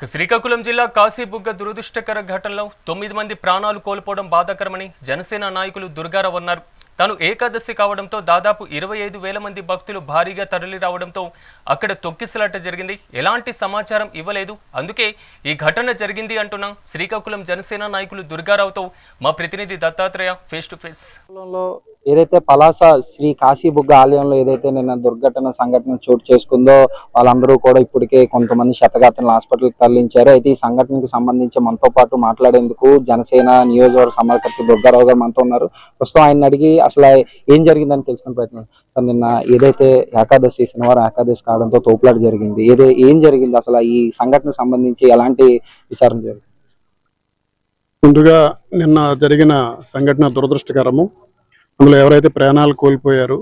ఇక శ్రీకాకుళం జిల్లా కాశీబుగ్గ దురదృష్టకర ఘటనలో తొమ్మిది మంది ప్రాణాలు కోల్పోవడం బాధాకరమని జనసేన నాయకులు దుర్గారావు అన్నారు. తాను ఏకాదశి కావడంతో దాదాపు ఇరవై ఐదు వేల మంది భక్తులు భారీగా తరలి రావడంతో అక్కడ తొక్కిసలాట జరిగింది. ఎలాంటి సమాచారం ఇవ్వలేదు. అందుకే ఈ ఘటన జరిగింది అంటున్న శ్రీకాకుళం జనసేన నాయకులు దుర్గారావుతో మా ప్రతినిధి దత్తాత్రేయ ఫేస్ టు ఫేస్. ఏదైతే పలాస శ్రీ కాశీబుగ్గ ఆలయంలో ఏదైతే నిన్న దుర్ఘటన సంఘటన చోటు చేసుకుందో వాళ్ళందరూ కూడా ఇప్పటికే కొంతమంది శతగాత్రులను హాస్పిటల్కి తరలించారు. అయితే ఈ సంఘటనకు సంబంధించి మనతో పాటు మాట్లాడేందుకు జనసేన నియోజకవర్గ సమర్కర్త దుర్గారావు గారు మనతో ఉన్నారు. ప్రస్తుతం ఆయన అడిగి అసలు ఏం జరిగిందని తెలుసుకుని ప్రయత్నం సార్ నిన్న ఏదైతే ఏకాదశి శనివారం ఏకాదశి కావడంతో తోపులాట జరిగింది. ఏదే ఏం జరిగింది అసలు? ఈ సంఘటనకు సంబంధించి ఎలాంటి విచారణ జరిగింది? ముందుగా నిన్న జరిగిన సంఘటన దురదృష్టకరము. అందులో ఎవరైతే ప్రాణాలు కోల్పోయారో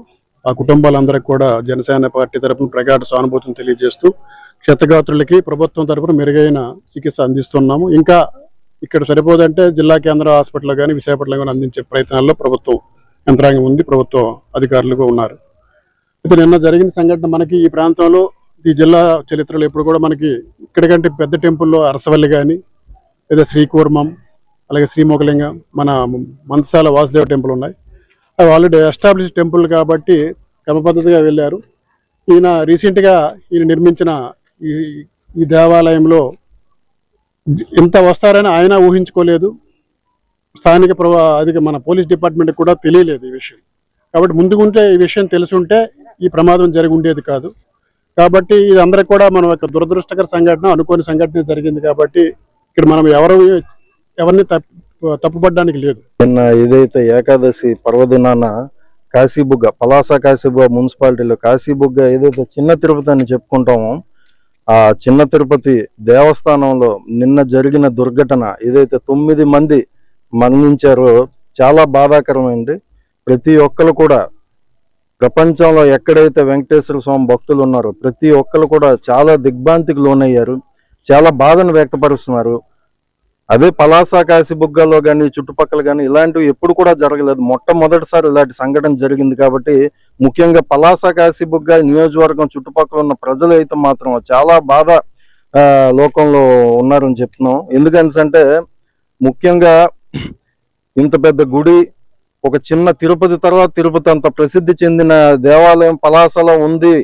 ఆ కుటుంబాలందరికీ కూడా జనసేన పార్టీ తరపున ప్రగాఢ సానుభూతిని తెలియజేస్తూ క్షతగాత్రులకి ప్రభుత్వం తరపున మెరుగైన చికిత్స అందిస్తున్నాము. ఇంకా ఇక్కడ సరిపోదంటే జిల్లా కేంద్ర హాస్పిటల్ కానీ విశాఖపట్నం కానీ అందించే ప్రయత్నాల్లో ప్రభుత్వం యంత్రాంగం ఉంది. ప్రభుత్వ అధికారులు ఉన్నారు. అయితే నిన్న జరిగిన సంఘటన మనకి ఈ ప్రాంతంలో ఈ జిల్లా చరిత్రలో ఇప్పుడు కూడా మనకి ఇక్కడికంటే పెద్ద టెంపుల్లో అరసవల్లి కానీ లేదా శ్రీకూర్మం అలాగే శ్రీమోకలింగం మన మంత్రసాల వాసుదేవ టెంపుల్ ఉన్నాయి. అవి ఆల్రెడీ ఎస్టాబ్లిష్ టెంపుల్ కాబట్టి క్రమపద్ధతిగా వెళ్ళారు. ఈయన రీసెంట్గా ఈయన నిర్మించిన ఈ ఈ దేవాలయంలో ఎంత ఇంత వస్తారని ఆయన ఊహించుకోలేదు. స్థానిక ప్రభా అది మన పోలీస్ డిపార్ట్మెంట్కి కూడా తెలియలేదు ఈ విషయం. కాబట్టి ముందుగుంటే ఈ విషయం తెలుసుంటే ఈ ప్రమాదం జరిగి ఉండేది కాదు. కాబట్టి ఇది అందరికి కూడా మనం ఒక దురదృష్టకర సంఘటన అనుకోని సంఘటన జరిగింది కాబట్టి ఇక్కడ మనం ఎవరు ఎవరిని తప్పు తప్పుపడడానికి లేదు. నిన్న ఏదైతే ఏకాదశి పర్వదినాన కాశీబుగ్గ పలాస కాశీబుగ్గ మున్సిపాలిటీలో కాశీబుగ్గ ఏదైతే చిన్న తిరుపతి అని చెప్పుకుంటామో ఆ చిన్న తిరుపతి దేవస్థానంలో నిన్న జరిగిన దుర్ఘటన ఏదైతే తొమ్మిది మంది మరణించారో చాలా బాధాకరమైంది. ప్రతి ఒక్కరు కూడా ప్రపంచంలో ఎక్కడైతే వెంకటేశ్వర స్వామి భక్తులు ఉన్నారో ప్రతి ఒక్కరు కూడా చాలా దిగ్భ్రాంతికి లోనయ్యారు. చాలా బాధను వ్యక్తపరుస్తున్నారు. అదే పలాస కాశీబుగ్గలో కానీ చుట్టుపక్కల కానీ ఇలాంటివి ఎప్పుడు కూడా జరగలేదు. మొట్టమొదటిసారి ఇలాంటి సంఘటన జరిగింది కాబట్టి ముఖ్యంగా పలాస కాశీబుగ్గ నియోజకవర్గం చుట్టుపక్కల ఉన్న ప్రజలు అయితే మాత్రం చాలా బాధ లోకంలో ఉన్నారని చెప్తున్నాం. ఎందుకంటే ముఖ్యంగా ఇంత పెద్ద గుడి ఒక చిన్న తిరుపతి తర్వాత తిరుపతి అంత ప్రసిద్ధి చెందిన దేవాలయం పలాసలో ఉంది.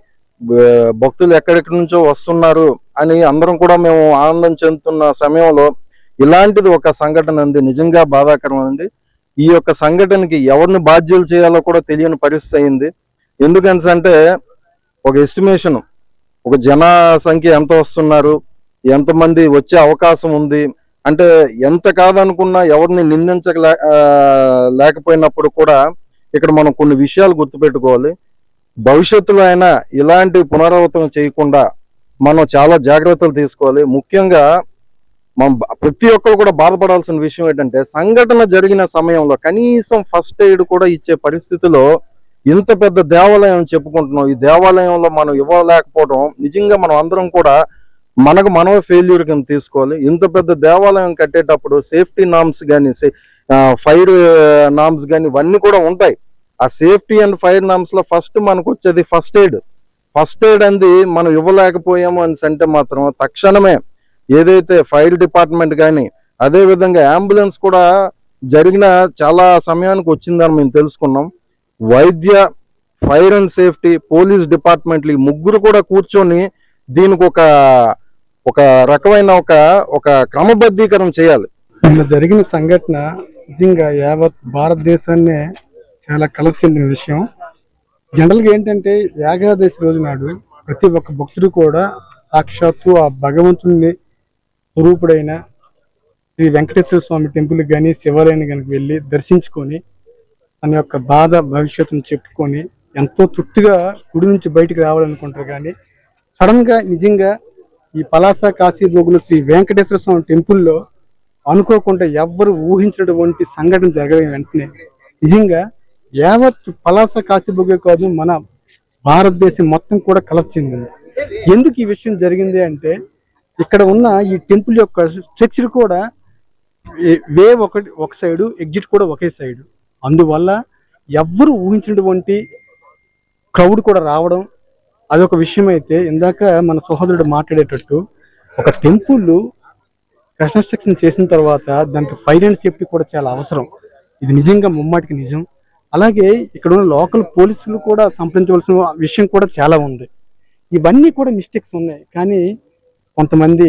భక్తులు ఎక్కడెక్కడి నుంచో వస్తున్నారు అని అందరం కూడా మేము ఆనందం చెందుతున్న సమయంలో ఇలాంటిది ఒక సంఘటన ఉంది నిజంగా బాధాకరం అండి ఈ యొక్క సంఘటనకి ఎవరిని బాధ్యులు చేయాలో కూడా తెలియని పరిస్థితి అయింది. ఎందుకంటే ఒక ఎస్టిమేషన్ ఒక జన సంఖ్య ఎంత వస్తున్నారు ఎంతమంది వచ్చే అవకాశం ఉంది అంటే ఎంత కాదనుకున్నా ఎవరిని నిందించలే లేకపోయినప్పుడు కూడా ఇక్కడ మనం కొన్ని విషయాలు గుర్తుపెట్టుకోవాలి. భవిష్యత్తులో అయినా ఇలాంటి పునరావృతం చేయకుండా మనం చాలా జాగ్రత్తలు తీసుకోవాలి. ముఖ్యంగా మనం ప్రతి ఒక్కరు కూడా బాధపడాల్సిన విషయం ఏంటంటే సంఘటన జరిగిన సమయంలో కనీసం ఫస్ట్ ఎయిడ్ కూడా ఇచ్చే పరిస్థితిలో ఇంత పెద్ద దేవాలయం చెప్పుకుంటున్నాం. ఈ దేవాలయంలో మనం ఇవ్వలేకపోవడం నిజంగా మనం అందరం కూడా మనకు మనమే ఫెయిల్యూర్ కింద తీసుకోవాలి. ఇంత పెద్ద దేవాలయం కట్టేటప్పుడు సేఫ్టీ నామ్స్ కానీ ఫైర్ నామ్స్ కానీ ఇవన్నీ కూడా ఉంటాయి. ఆ సేఫ్టీ అండ్ ఫైర్ నామ్స్లో ఫస్ట్ మనకు వచ్చేది ఫస్ట్ ఎయిడ్ ఫస్ట్ ఎయిడ్ అనేది మనం ఇవ్వలేకపోయాము అని అంటే మాత్రం తక్షణమే ఏదైతే ఫైర్ డిపార్ట్మెంట్ కానీ అదేవిధంగా అంబులెన్స్ కూడా జరిగిన చాలా సమయానికి వచ్చిందని మేము తెలుసుకున్నాం. వైద్య ఫైర్ అండ్ సేఫ్టీ పోలీస్ డిపార్ట్మెంట్లు ఈ ముగ్గురు కూడా కూర్చొని దీనికి ఒక ఒక రకమైన ఒక ఒక క్రమబద్ధీకరణ చేయాలి. నిన్న జరిగిన సంఘటన నిజంగా యావత్ భారతదేశాన్నే చాలా కలర్ చెందిన విషయం. జనరల్గా ఏంటంటే ఏకాదశి రోజు నాడు ప్రతి ఒక్క భక్తుడు కూడా సాక్షాత్తు ఆ భగవంతుడిని స్వరూపుడైన శ్రీ వెంకటేశ్వర స్వామి టెంపుల్కి కానీ శివాలయాన్ని కనుక వెళ్ళి దర్శించుకొని తన యొక్క బాధ భవిష్యత్తును చెప్పుకొని ఎంతో తృప్తిగా గుడి నుంచి బయటికి రావాలనుకుంటారు కానీ సడన్గా నిజంగా ఈ పలాస కాశీబోగులు శ్రీ వెంకటేశ్వర స్వామి టెంపుల్లో అనుకోకుండా ఎవ్వరు ఊహించినటువంటి సంఘటన జరగడం వెంటనే. నిజంగా యావత్ పలాస కాశీభోగే కాదు మన భారతదేశం మొత్తం కూడా కలత చెందింది. ఎందుకు ఈ విషయం జరిగింది అంటే ఇక్కడ ఉన్న ఈ టెంపుల్ యొక్క స్ట్రక్చర్ కూడా వే ఒకటి ఒక సైడు ఎగ్జిట్ కూడా ఒకే సైడు. అందువల్ల ఎవ్వరు ఊహించినటువంటి క్రౌడ్ కూడా రావడం అదొక విషయం అయితే ఇందాక మన సహోదరుడు మాట్లాడేటట్టు ఒక టెంపుల్ కన్స్ట్రక్షన్ చేసిన తర్వాత దానికి ఫైర్ అండ్ సేఫ్టీ కూడా చాలా అవసరం. ఇది నిజంగా ముమ్మాటికి నిజం. అలాగే ఇక్కడ ఉన్న లోకల్ పోలీసులు కూడా సంప్రదించవలసిన విషయం కూడా చాలా ఉంది. ఇవన్నీ కూడా మిస్టేక్స్ ఉన్నాయి. కానీ కొంతమంది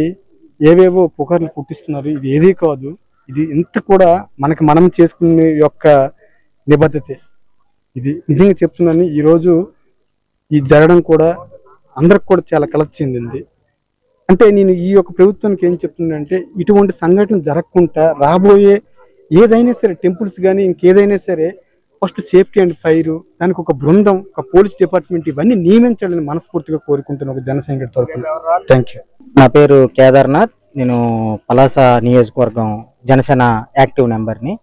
ఏవేవో పుకార్లు పుట్టిస్తున్నారు. ఇది ఏదీ కాదు. ఇది ఇంత కూడా మనకి మనం చేసుకునే యొక్క నిబద్ధతే. ఇది నిజంగా చెప్తున్నాను. ఈరోజు ఈ జరగడం కూడా అందరికి కూడా చాలా కలత చెందింది. అంటే నేను ఈ యొక్క ప్రభుత్వానికి ఏం చెప్తున్నానంటే ఇటువంటి సంఘటనలు జరగకుండా రాబోయే ఏదైనా సరే టెంపుల్స్ కానీ ఇంకేదైనా సరే ఫస్ట్ సేఫ్టీ అండ్ ఫైర్ దానికి ఒక బృందం ఒక పోలీస్ డిపార్ట్మెంట్ ఇవన్నీ నియమించాలని మనస్ఫూర్తిగా కోరుకుంటున్న ఒక జనసంఖ్య తరఫున థ్యాంక్ యూ నా పేరు కేదార్నాథ్. నేను పలాస నియోజకవర్గం జనసేన యాక్టివ్ నెంబర్ని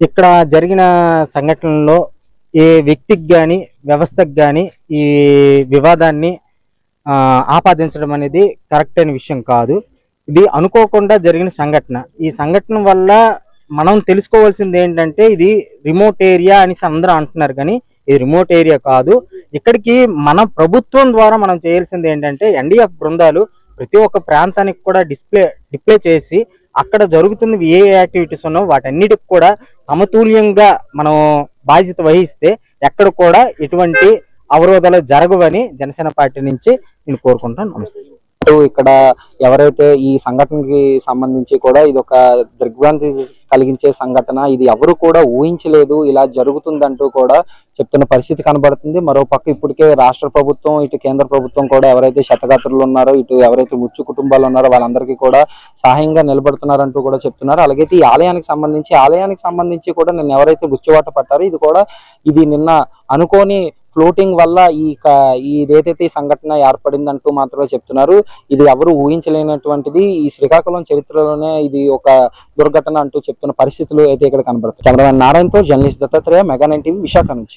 ఇక్కడ జరిగిన సంఘటనలో ఏ వ్యక్తికి కానీ వ్యవస్థకు కానీ ఈ వివాదాన్ని ఆపాదించడం అనేది కరెక్ట్ అయిన విషయం కాదు. ఇది అనుకోకుండా జరిగిన సంఘటన. ఈ సంఘటన వల్ల మనం తెలుసుకోవాల్సింది ఏంటంటే ఇది రిమోట్ ఏరియా అని అందరూ అంటున్నారు కానీ ఇది రిమోట్ ఏరియా కాదు. ఇక్కడికి మన ప్రభుత్వం ద్వారా మనం చేయాల్సింది ఏంటంటే ఎన్డీఎఫ్ బృందాలు ప్రతి ఒక్క ప్రాంతానికి కూడా డిస్ప్లే డిస్ప్లే చేసి అక్కడ జరుగుతున్న ఏ యాక్టివిటీస్ ఉన్నో వాటన్నిటికి కూడా సమతుల్యంగా మనం బాధ్యత వహిస్తే ఎక్కడ కూడా ఎటువంటి అవరోధాలు జరగవని జనసేన పార్టీ నుంచి నేను కోరుకుంటాను నమస్తే. ఇక్కడ ఎవరైతే ఈ సంఘటనకి సంబంధించి కూడా ఇది ఒక దిగ్భ్రాంతి కలిగించే సంఘటన. ఇది ఎవరు కూడా ఊహించలేదు. ఇలా జరుగుతుందంటూ కూడా చెప్తున్న పరిస్థితి కనబడుతుంది. మరో పక్క ఇప్పటికే రాష్ట్ర ప్రభుత్వం ఇటు కేంద్ర ప్రభుత్వం కూడా ఎవరైతే శతగాత్రులు ఉన్నారో ఇటు ఎవరైతే ముచ్చు కుటుంబాలు ఉన్నారో వాళ్ళందరికీ కూడా సహాయంగా నిలబడుతున్నారంటూ కూడా చెప్తున్నారు. అలాగే ఈ ఆలయానికి సంబంధించి ఆలయానికి సంబంధించి కూడా నిన్న ఎవరైతే మృత్యువాట పట్టారో ఇది కూడా ఇది నిన్న అనుకోని ఫ్లోటింగ్ వల్ల ఈ క- ఏదైతే ఈ సంఘటన ఏర్పడిందంటూ మాత్రమే చెప్తున్నారు. ఇది ఎవరు ఊహించలేనటువంటిది. ఈ శ్రీకాకుళం చరిత్రలోనే ఇది ఒక దుర్ఘటన అంటూ చెప్తున్న పరిస్థితులు అయితే ఇక్కడ కనబడుతుంది cameraman నారాయణతో journalist Dattatreya mega nine TV Visakha నుంచి.